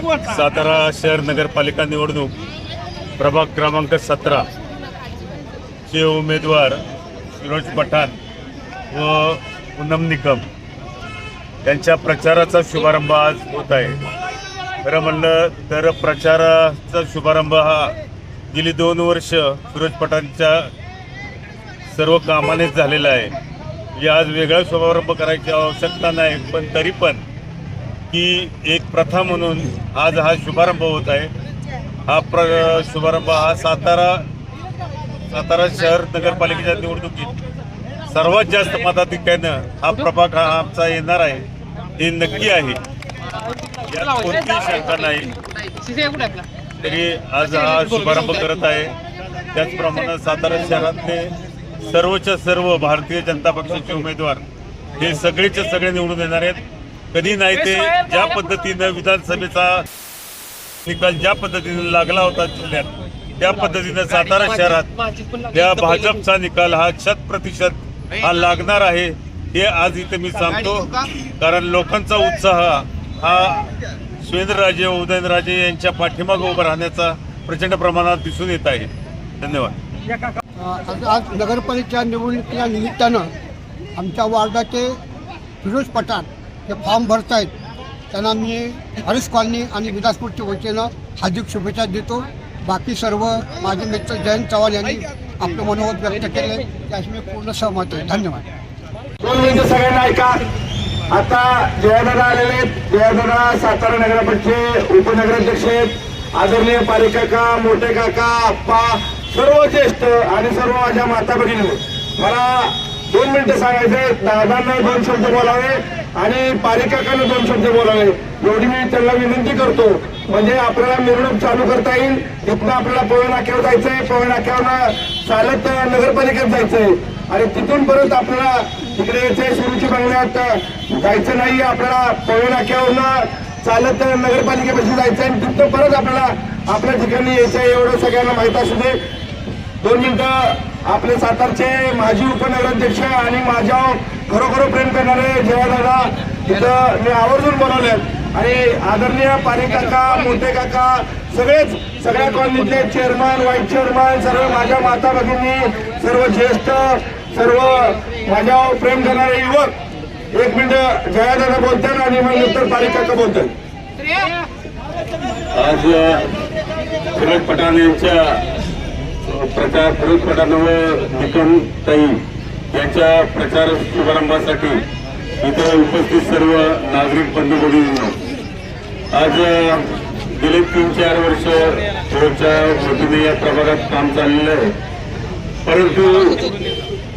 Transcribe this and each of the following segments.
सातारा शहर नगरपालिका निवडणूक प्रभाग क्रमांक सतरा. चे उमेदवार फिरोज पठाण व पूनम निकम यांच्या प्रचाराचा शुभारंभ आज होत आहे. खरं म्हणलं तर प्रचाराचा शुभारंभ हा गेली दोन वर्ष फिरोज पठाणच्या सर्व कामानेच झालेला आहे. म्हणजे आज वेगळा शुभारंभ करायची आवश्यकता नाही पण तरी पण की एक प्रथा म्हणून आज हा शुभारंभ होत आहे. हा प्र शुभारंभ हा सातारा सातारा शहर नगरपालिकेच्या निवडणुकीत सर्वात जास्त मताधिक्यानं हा प्रभाग हा आमचा येणार आहे. हे नक्की आहे. यात कोणतीही शंका नाही. तरी आज हा शुभारंभ करत आहे. त्याचप्रमाणे सातारा शहरातले सर्वच्या सर्व भारतीय जनता पक्षाचे उमेदवार हे सगळेच्या सगळे निवडून येणार आहेत. कधी नाही ते ज्या पद्धतीनं विधानसभेचा निकाल ज्या पद्धतीने लागला होता जिल्ह्यात त्या पद्धतीनं सातारा शहरात त्या भाजपचा निकाल हा शत प्रतिशत हा लागणार आहे हे आज इथे मी सांगतो. कारण लोकांचा उत्साह हा सुरेंद्रराजे उदयनराजे यांच्या पाठीमागे उभं राहण्याचा प्रचंड प्रमाणात दिसून येत आहे. धन्यवाद. आज आज नगरपालिका निवडणुकीच्या निमित्तानं आमच्या वार्डाचे फिरोज पठाण हे फॉर्म भरत आहेत त्यांना मी हरीश कॉलनी आणि विलासपूरच्या वतीनं हार्दिक शुभेच्छा देतो. बाकी सर्व माझे मित्र जयंत चव्हाण यांनी आपलं मनोगत व्यक्त केले त्याशी मी पूर्ण सहमत आहे. धन्यवाद. दोन मिनिटं सगळ्यांना ऐका. आता जयादादा आलेले आहेत. जयादादा सातारा नगरामध्ये उपनगराध्यक्ष आहेत. आदरणीय पालिकाका मोठे काका आप्पा सर्व ज्येष्ठ आणि सर्व माझ्या माता भगिनी मला दोन मिनिटं सांगायचे दादांना दोन शब्द बोलावे. आणि पालिकाकडनं दोन शब्द बोलावे. एवढी मी त्यांना विनंती करतो. म्हणजे आपल्याला मिरवणूक चालू करता येईल. तिथनं आपल्याला पवई नाक्यावर जायचंय. पवई नाक्यावर चालत नगरपालिकेत जायचंय. आणि तिथून परत आपल्याला तिकडे यायचंय सुरुची बंगल्यात जायचं नाही. आपल्याला पवई नाक्यावरनं चालत नगरपालिकेपासून जायचं आणि तिथं परत आपल्याला आपल्या ठिकाणी यायचंय. एवढं सगळ्यांना माहीत असू दे. दोन मिनिटं आपले सातारचे माजी उपनगराध्यक्ष आणि माझ्या खरोखर प्रेम करणारे जयादादा तिथं मी आवर्जून बोलवले आणि आदरणीय पाणी काका मोठे काका सगळेच सगळ्या कॉलनीतले चेअरमन व्हाईस चेअरमन सर्व माझ्या माता भगिनी सर्व ज्येष्ठ सर्व माझ्यावर प्रेम करणारे युवक एक मिनिट जयादादा बोलतात आणि मग नंतर पाणी काका बोलतात. आज पठाण यांच्या प्रचार फिरोज पठाण व निकम ताई यांच्या प्रचार शुभारंभासाठी इथं उपस्थित सर्व नागरिक बंधू भगिनींनो आज गेले तीन चार वर्ष फिरोजच्या वतीने या प्रभागात काम चाललेलं आहे. परंतु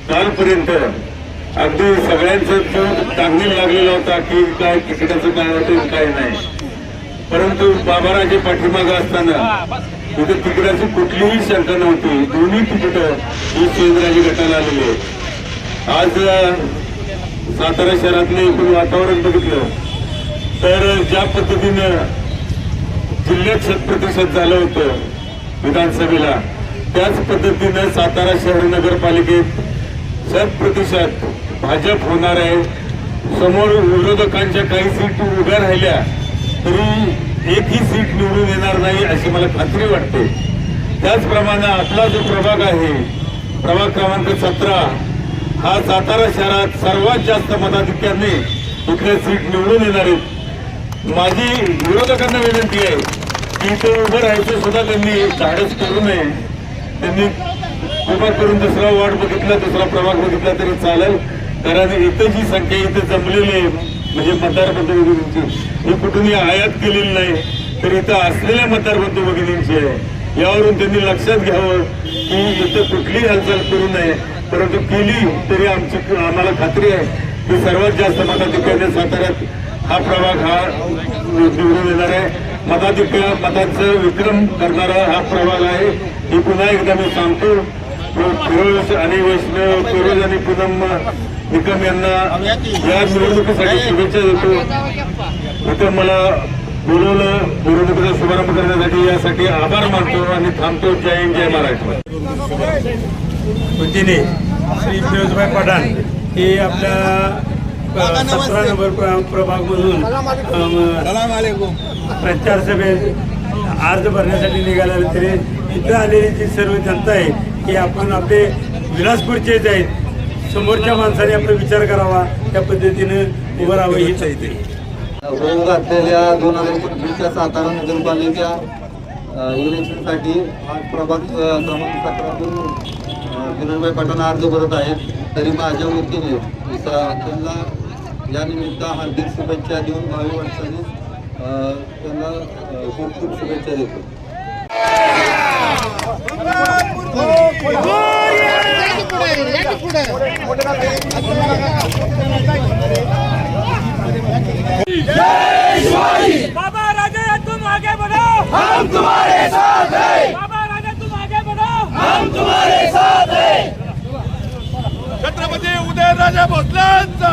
कालपर्यंत अगदी सगळ्यांचं चांगली टांगणी लागलेला होता की काय तिकिटाचं काय होतं काय नाही. परंतु बाबाराजे पाठीमागं असताना तिथे तिकिटाची कुठलीही शंका नव्हती. दोन्ही तिकीटं ही केंद्राची गटाला आलेली आहेत. आज सातारा शहरातलं एकूण वातावरण बघितलं तर ज्या पद्धतीनं जिल्ह्यात शतप्रतिशत झालं होतं विधानसभेला त्याच पद्धतीनं सातारा शहर नगरपालिकेत शतप्रतिशत भाजप होणार आहे. समोर विरोधकांच्या काही सीट उभ्या राहिल्या तरी एकही सीट निवडून येणार नाही अशी मला खात्री वाटते. त्याचप्रमाणे आपला जो प्रभाग आहे प्रभाग क्रमांक सतरा हा सातारा शहरात सर्वात जास्त मताधिक्याने इथल्या सीट निवडून येणार आहेत माझी विरोधकांना विनंती आहे की इथे उभं राहायचं सुद्धा त्यांनी धाडस करू नये. त्यांनी उभा करून दुसरा वॉर्ड बघितला दुसरा प्रभाग बघितला तरी चालेल. कारण इथं जी संख्या इथे जमलेली आहे म्हणजे मतदार बंधू भगिनींची ही कुठूनही आयात केलेली नाही. तर इथं असलेल्या मतदार बंधू भगिनींची आहे यावरून त्यांनी लक्षात घ्यावं की इथं कुठलीही हालचाल करू नये. परंतु केली तरी आमची आम्हाला खात्री आहे की सर्वात जास्त मताधिक्याने साताऱ्यात हा प्रभाग हा निवडून येणार आहे. मताधिक्य मतांचं विक्रम करणारा हा प्रभाग आहे. ही पुन्हा एकदा मी सांगतो. फिरोज आणि वैष्णव फिरोज आणि पूनम निकम यांना या निवडणुकीसाठी शुभेच्छा देतो. इथं मला बोलवलं निवडणुकीचा शुभारंभ करण्यासाठी यासाठी आभार मानतो आणि थांबतो. जय हिंद जय महाराष्ट्र. वतीने श्री फिरोजभाई पठाण हे आपल्या सतरा नंबर प्रभागमधून प्रचार सभेत अर्ज भरण्यासाठी निघाला तरी इथं आलेली जी सर्व जनता आहे की आपण आपले विलासपूरचेच आहेत. समोरच्या माणसाने आपला विचार करावा त्या पद्धतीनं उभं राहावं हीच आहे ते. होऊ घातलेल्या दोन हजार पंचवीसच्या सातारा नगरपालिका इलेक्शनसाठी आज प्रभाग क्रमांक सतरातून विनोदभाई पठाण अर्ज भरत आहेत. तरी माझ्या वतीने त्यांना या निमित्त हार्दिक शुभेच्छा देऊन भावी वाटचालीस त्यांना खूप खूप शुभेच्छा देतो. बाबा राजे तुम आगे बढ़ो। हम तुम्हारे साथ हैं। बाबा राजे तुम आगे बढ़ो। हम छत्रपती उदयनराजे भोसलेंचा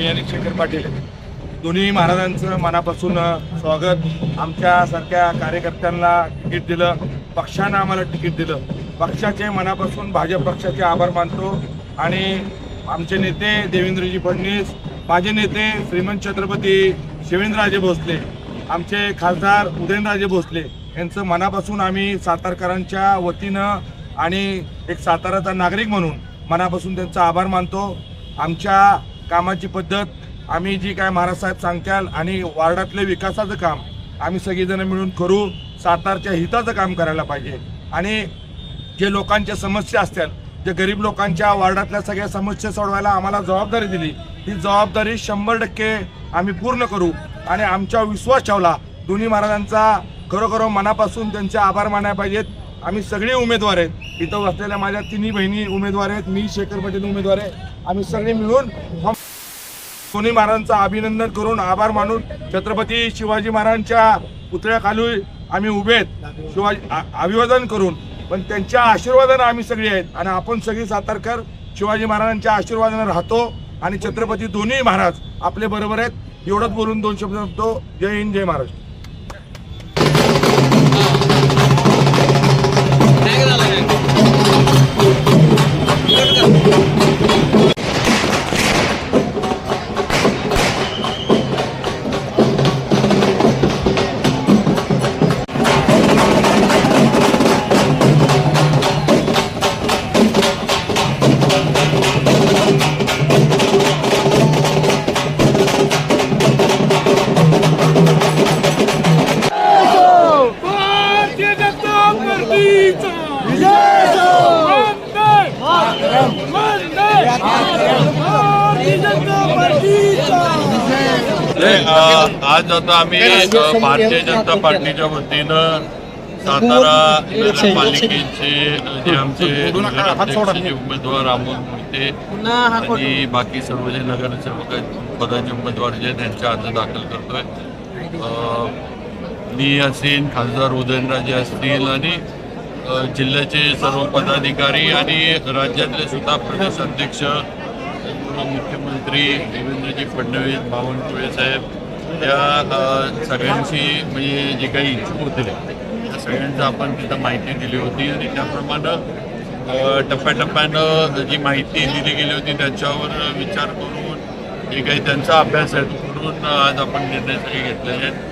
मी आणि शेखर पाटील दोन्ही महाराजांचं मनापासून स्वागत. आमच्यासारख्या कार्यकर्त्यांना तिकीट दिलं. पक्षानं आम्हाला तिकीट दिलं. पक्षाचे मनापासून भाजप पक्षाचे आभार मानतो. आणि आमचे नेते देवेंद्रजी फडणवीस माझे नेते श्रीमंत छत्रपती शिवेंद्रराजे भोसले आमचे खासदार उदयनराजे भोसले यांचं मनापासून आम्ही सातारकरांच्या वतीनं आणि एक साताराचा नागरिक म्हणून मनापासून त्यांचा आभार मानतो. आमच्या कामाची पद्धत आम्ही जी काय महाराज साहेब सांगताल आणि वार्डातले विकासाचं काम आम्ही सगळीजणं मिळून करू सातारच्या हिताचं काम करायला पाहिजे. आणि जे लोकांच्या समस्या असतील जे गरीब लोकांच्या वार्डातल्या सगळ्या समस्या सोडवायला आम्हाला जबाबदारी दिली ही जबाबदारी शंभर टक्के आम्ही पूर्ण करू. आणि आमच्या विश्वास ठेवला दोन्ही महाराजांचा खरोखर मनापासून त्यांचे आभार मानायला पाहिजेत. आम्ही सगळे उमेदवार आहेत. इथं असलेल्या माझ्या तिन्ही बहिणी उमेदवार आहेत. मी शेखर पटेल उमेदवार आहे. आम्ही सगळे मिळून सोनी महाराजांचं अभिनंदन करून आभार मानून छत्रपती शिवाजी महाराजांच्या पुतळ्याखाली आम्ही उभे आहेत. शिवाजी आ- अभिवादन करून. पण त्यांच्या आशीर्वादानं आम्ही सगळे आहेत. आणि आपण सगळी सातारकर शिवाजी महाराजांच्या आशीर्वादानं राहतो. आणि छत्रपती दोन्ही महाराज आपले बरोबर आहेत. एवढंच बोलून दोन शब्द सांगतो जय हिंद जय महाराष्ट्र. आज आता आम्ही भारतीय जनता पार्टीच्या वतीनं सातारा नगरपालिकेचे जे आमचे उमेदवार अमोल मोहिते आणि बाकी सर्व जे नगरसेवक आहेत. पदाचे उमेदवार जे आहेत, त्यांचे अर्ज दाखल करतोय. मी असेन खासदार उदयनराजे असतील आणि जिल्ह्याचे सर्व पदाधिकारी आणि राज्यातले सुद्धा प्रदेश अध्यक्ष सर्व मुख्यमंत्री देवेंद्रजी फडणवीस बावनकुळे साहेब त्या सगळ्यांशी सगळ्यांची म्हणजे जे काही इच्छुक होते त्या सगळ्यांचं आपण तिथं माहिती दिली होती आणि त्याप्रमाणे टप्प्याटप्प्यानं जी माहिती दिली गेली होती त्याच्यावर विचार करून जे काही त्यांचा अभ्यास आहे तो करून आज आपण निर्णय सगळे घेतलेले आहेत.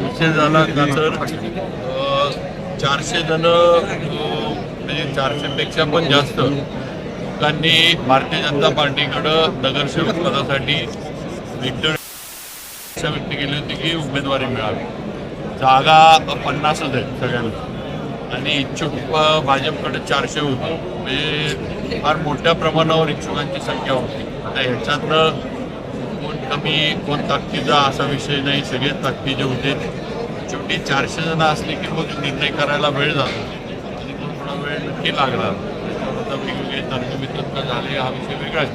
विषय झाला का तर चारशे जण म्हणजे चारशेपेक्षा पण जास्त लोकांनी भारतीय जनता पार्टीकडं नगरसेवक पदासाठी विक्टर इच्छा व्यक्त केली होती की उमेदवारी मिळावी. जागा पन्नासच आहेत सगळ्यांना. आणि इच्छुक भाजपकडे चारशे होते. म्हणजे फार मोठ्या प्रमाणावर इच्छुकांची संख्या होती. आता ह्याच्यातनं कोण कमी कोण ताकदीचा असा विषय नाही. सगळे ताकदीचे होते. शेवटी चारशे जण असले की मग निर्णय करायला वेळ जातो. आणि कोण थोडा वेळ नक्की लागला आता वेगवेगळे तर्कवितर्क झाले हा विषय वेगळाच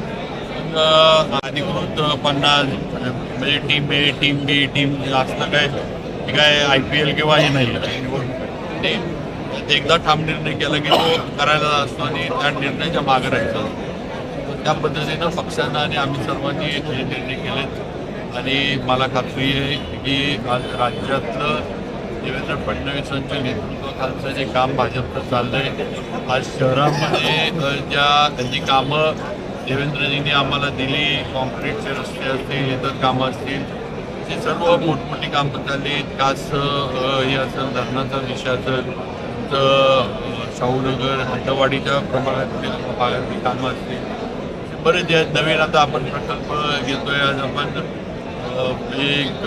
पण अधिकृत पन्नास म्हणजे team A team B team असलं काय ते काय आय पी एल किंवा हे नाही ते एकदा ठाम निर्णय केला की तो करायला असतो आणि त्या निर्णयाच्या मागे राहायचा असतो. त्या पद्धतीनं पक्षानं आणि आम्ही सर्वांनी हे निर्णय केलेत आणि मला खात्री आहे की आज राज्यातलं देवेंद्र फडणवीसांच्या नेतृत्वाखालचं जे काम भाजपचं चाललंय आज शहरामध्ये ज्या जी कामं देवेंद्रजींनी आम्हाला दिली कॉन्क्रीटचे रस्ते असतील इतर कामं असतील ते सर्व मोठमोठी कामं चालली कास हे असेल धरणाचा विषय असेल तर शाहूनगर हंडवाडीच्या प्रमाणातील भागातली कामं असतील. बरेच जे नवीन आता आपण प्रकल्प घेतोय आज आपण. एक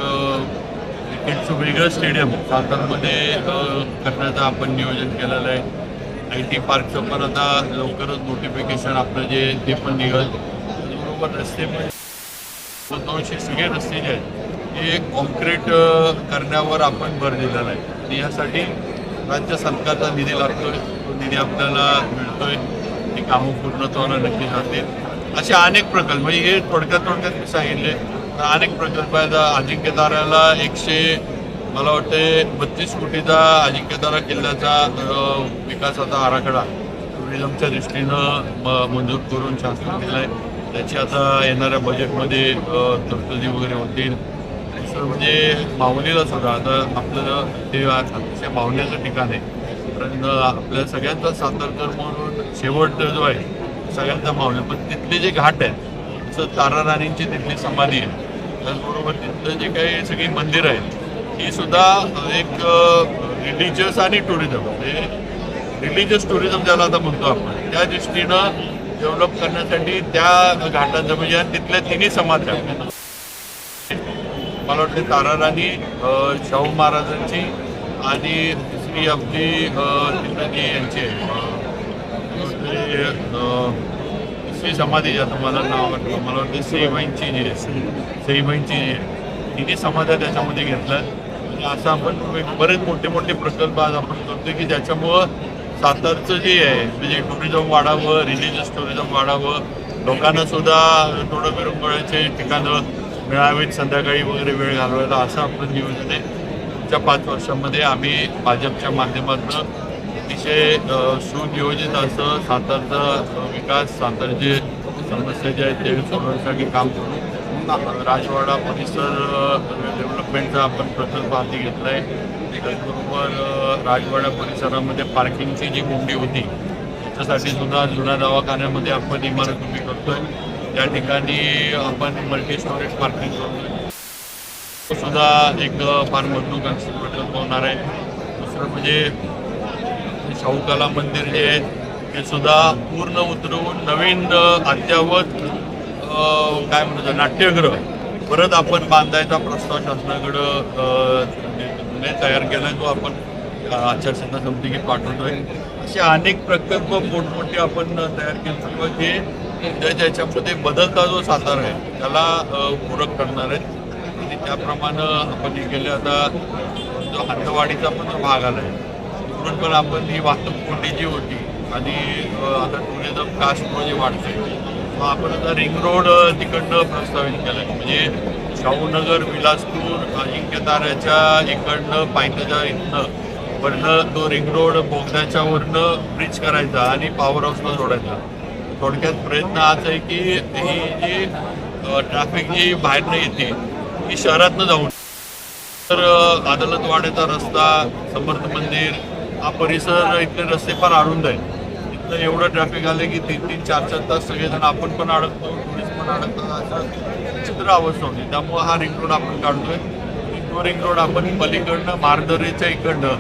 अ, क्रिकेटचं वेगळं स्टेडियम. सातारमध्ये करण्याचं आपण नियोजन केलेलं आहे. आय टी पार्कचं पण आता लवकरच नोटिफिकेशन आपलं जे ते पण निघाल. त्याचबरोबर रस्ते पण दोनशे सगळे रस्ते जे आहेत हे कॉन्क्रीट करण्यावर आपण भर दिलेला आहे. आणि यासाठी राज्य सरकारचा निधी लागतोय. तो निधी आपल्याला मिळतोय. ती कामं पूर्णत्वाला नक्की जातील. असे अनेक प्रकल्प म्हणजे हे थोडक्यात थोडक्यात मी सांगितले. अनेक प्रकल्प आहेत. अजिंक्यताऱ्याला एकशे मला वाटते बत्तीस कोटीचा अजिंक्यतारा किल्ल्याचा विकासाचा आराखडा. टुरिझमच्या दृष्टीनं म- मंजूर करून शासन केलं आहे त्याची आता येणाऱ्या बजेटमध्ये तरतुदी वगैरे होतील. दुसरं म्हणजे माऊलीला सुद्धा आता आपलं ते अतिशय माऊलीचं ठिकाण आहे. कारण आपल्या सगळ्यांचा सातारकर म्हणून शेवट जो आहे सगळ्यांचा माऊली पण तिथले जे घाट आहेत जसं तारा राणींची तिथली समाधी आहे. त्याचबरोबर तिथलं जे काही सगळी मंदिरं आहेत ही सुद्धा एक रिलिजियस आणि टुरिझम म्हणजे रिलिजियस टुरिझम ज्याला आता म्हणतो आपण त्या दृष्टीनं डेव्हलप करण्यासाठी त्या घाटाचं म्हणजे आणि तिथल्या तिन्ही समाध्या मला वाटते ताराराणी शाहू महाराजांची आणि दुसरी आपली तिथं जी यांची आहे दुसरी समाधी जी आता मला नाव वाटतं मला वाटतं सईबाईंची जी आहे. सईबाईंची जी आहे. तिने समाध्या त्याच्यामध्ये घेतल्यात म्हणजे असं आपण बरेच मोठे मोठे प्रकल्प आज आपण करतोय की ज्याच्यामुळं सातारचं जे आहे म्हणजे टुरिझम वाढावं रिलिजियस टुरिझम वाढावं लोकांना सुद्धा थोडं विरंगुळ्याचे ठिकाणं मिळावीत संध्याकाळी वगैरे वेळ घालवायला असं आपलं नियोजन आहे. पुढच्या पाच वर्षामध्ये आम्ही भाजपच्या माध्यमातून अतिशय सुनियोजित असं सातारचा विकास सातारचे समस्या ज्या आहेत ते सोडवण्यासाठी काम करू राजवाडा परिसर डेव्हलपमेंटचा आपण प्रकल्प हाती घेतला आहे त्याचबरोबर राजवाडा परिसरामध्ये पार्किंगची जी कोंडी होती त्याच्यासाठी सुद्धा जुन्या दवाखान्यामध्ये आपण इमारत उभी करतोय. त्या ठिकाणी आपण मल्टी स्टोरेज पार्किंग करतोय सुद्धा एक फार महत्वाकांक्षी प्रकल्प होणार आहे. दुसरं म्हणजे शाहूकला मंदिर जे आहे ते सुद्धा पूर्ण उतरवून नवीन अद्यावत अद्ययावत काय म्हणतो नाट्यगृह. परत आपण बांधायचा प्रस्ताव शासनाकडं तयार केला तो आपण आचारसंहिता समितीकडे पाठवतोय. असे अनेक प्रकल्प मोठमोठे आपण तयार केले किंवा जे त्याच्यामध्ये बदलता जो सातारा आहे त्याला पूरक करणार आहेत. आणि त्याप्रमाणे आपण हे केले. आता जो हातवाडीचा पण जो भाग आला आहे तिकडून पण आपण ही वाहतूक कोंडी जी होती आणि आता टुरिझम कास्टमुळे जी वाढते मग आपण आता रिंग रोड तिकडनं प्रस्तावित केलं म्हणजे शाहूनगर विलासपूर अजिंक्यताऱ्याच्या इकडनं पायथ्याच्या इथनं वरनं तो रिंग रोड बोगद्याच्या वरनं ब्रिज करायचा आणि पॉवर हाऊसला जोडायचा. थोडक्यात प्रयत्न हाच आहे की ही जी ट्रॅफिक जी बाहेरनं येते ही शहरातनं जाऊन. तर अदालतवाड्याचा रस्ता समर्थ मंदिर हा परिसर इथले रस्ते फार अरुंद आहेत. इथलं एवढं ट्रॅफिक आलं की तीन तीन चार चार तास सगळेजण आपण पण अडकतो टुरिस्ट पण अडकतात असं चित्र अवस्था होती. त्यामुळं हा रिंग रोड आपण काढतोय. तो रिंग रोड आपण पलीकडनं मारदरीच्या इकडनं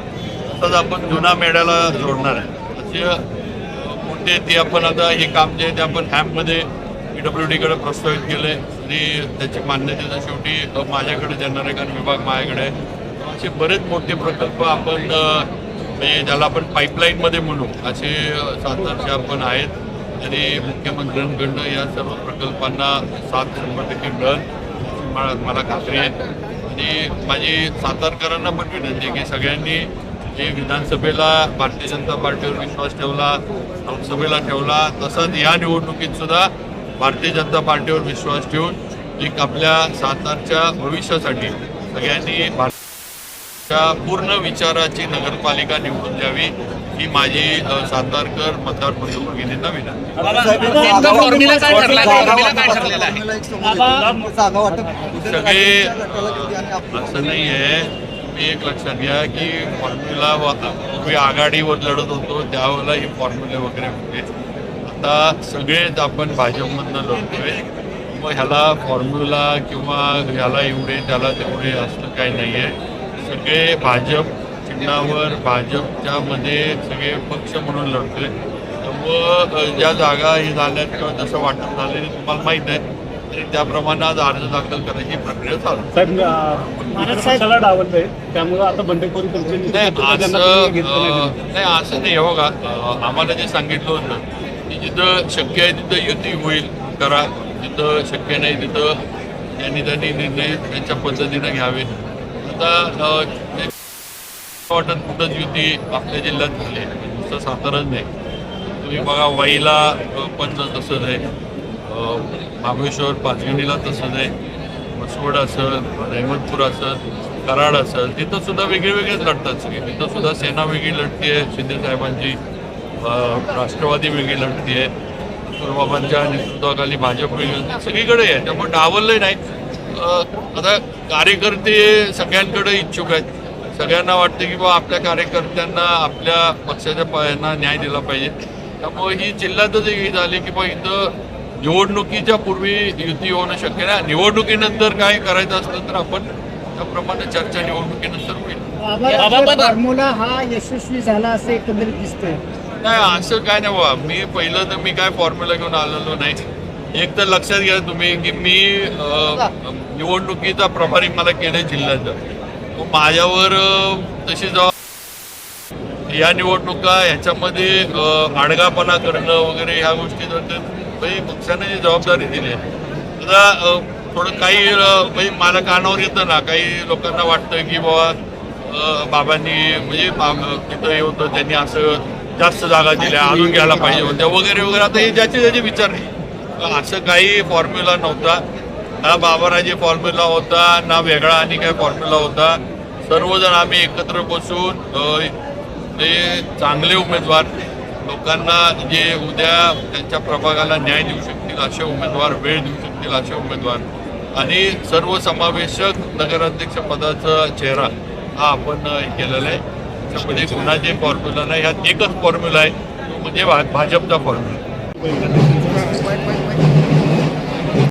तसंच आपण जुना मेळ्याला जोडणार आहे. असे अ, मोठे ते आपण आता हे काम जे आहे ते आपण हॅम्पमध्ये पी डब्ल्यू डीकडे प्रस्तावित केलं आहे आणि त्याची मान्यतेचा शेवटी माझ्याकडे जनरेकन विभाग माझ्याकडे आहे. असे बरेच मोठे प्रकल्प आपण म्हणजे ज्याला आपण पाईपलाईनमध्ये म्हणू असे सात सातारचे आपण आहेत. आणि मुख्यमंत्र्यांकडनं या सर्व प्रकल्पांना सात शंभर टक्के मिळेल मला मला खात्री आहे. आणि माझी सातारकरांना पण विनंती की सगळ्यांनी जे विधानसभेला भारतीय जनता पार्टीवर विश्वास ठेवला लोकसभेला ठेवला तसंच या निवडणुकीत सुद्धा भारतीय जनता पार्टीवर विश्वास ठेवून एक आपल्या सातारच्या भविष्यासाठी सगळ्यांनी भारताच्या पूर्ण विचाराची नगरपालिका निवडून द्यावी ही माझी सातारकर मतदार भगिनींना विनंती फॉर्म्युला काय ठरला फॉर्म्युला काय ठरलेला आहे सगळे असं नाही आहे मी एक लक्षात घ्या की फॉर्म्युला पूर्वी आघाडीवर लढत होतो त्यावेळेला ही फॉर्म्युले वगैरे होते आता सगळेच आपण भाजपमधनं लढतोय मग ह्याला फॉर्म्युला किंवा ह्याला एवढे त्याला तेवढे असं काही नाही आहे सगळे भाजप चिन्हावर भाजपच्या मध्ये सगळे पक्ष म्हणून लढतोय. त्यामुळं अ, ज्या जागा हे झाल्यात किंवा जसं वाटप झालेलं तुम्हाला माहीत आहे. आणि त्याप्रमाणे आज अर्ज दाखल करायची प्रक्रिया चालू आहे. साहेब त्यामुळे आता बंडखोरी तुमची नाही असं नाही. असं नाही हे अ, आम्हाला जे सांगितलं होतं की जिथं शक्य आहे तिथं युती होईल करा. जिथं शक्य नाही तिथं त्यांनी त्यांनी निर्णय त्यांच्या पद्धतीनं घ्यावे आता वाटत कुठंच युती आपल्या जिल्ह्यात झाली आहे. नुसतं साताराच नाही. तुम्ही बघा वाईला अ, पण तसंच आहे महाबळेश्वर पाचगणीला तसंच आहे मसवड असेल रहमतपूर असेल कराड असेल तिथं सुद्धा वेगळे वेगळेच लढतात सगळे. तिथं सुद्धा सेना वेगळी लढती आहे शिंदेसाहेबांची राष्ट्रवादी वेगळी लढती आहे. विठ्ठलबाबांच्या नेतृत्वाखाली भाजप वेगळी. सगळीकडे आहे. त्यामुळे डावललं नाही आता कार्यकर्ते सगळ्यांकडे इच्छुक आहेत. सगळ्यांना वाटतं की बा आपल्या कार्यकर्त्यांना आपल्या पक्षाच्या पायांना न्याय दिला पाहिजे. त्यामुळे ही जिल्ह्यातच एक ही झाली की बा इथं निवडणुकीच्या पूर्वी युती होणं शक्य नाही. निवडणुकीनंतर काय करायचं असलं तर आपण त्याप्रमाणे चर्चा निवडणुकीनंतर होईल. फॉर्म्युला हा यशस्वी झाला असं एकंदरीत दिसतंय. नाही असं काय नाही बाबा मी पहिलं तर मी काय फॉर्म्युला घेऊन आलेलो नाही. एक तर लक्षात घ्या तुम्ही की मी निवडणुकीचा प्रभारी मला केलं जिल्ह्याचा. माझ्यावर तशी जबाब या निवडणुका ह्याच्यामध्ये आडगापणा करणं वगैरे ह्या गोष्टी म्हणजे पक्षाने जी जबाबदारी दिली आहे. आता थोडं काही म्हणजे मला कानावर येतं ना काही लोकांना वाटतं की बाबा बाबांनी म्हणजे तिथं हे होतं त्यांनी असं जास्त जागा दिल्या अजून घ्यायला पाहिजे होत्या वगैरे वगैरे. आता हे ज्याचे त्याचे विचार नाही असं काही फॉर्म्युला नव्हता. ना बाबाराजी फॉर्म्युला होता ना वेगळा आणि काय फॉर्म्युला होता. सर्वजण आम्ही एकत्र बसून ते चांगले उमेदवार लोकांना जे उद्या त्यांच्या प्रभागाला न्याय देऊ शकतील असे उमेदवार वेळ देऊ शकतील असे उमेदवार. आणि सर्वसमावेशक नगराध्यक्ष पदाचा चेहरा हा आपण केलेला आहे. त्याच्यामध्ये कुणाचे फॉर्म्युला नाही ह्यात एकच फॉर्म्युला आहे. तो म्हणजे भा- भाजपचा फॉर्म्युला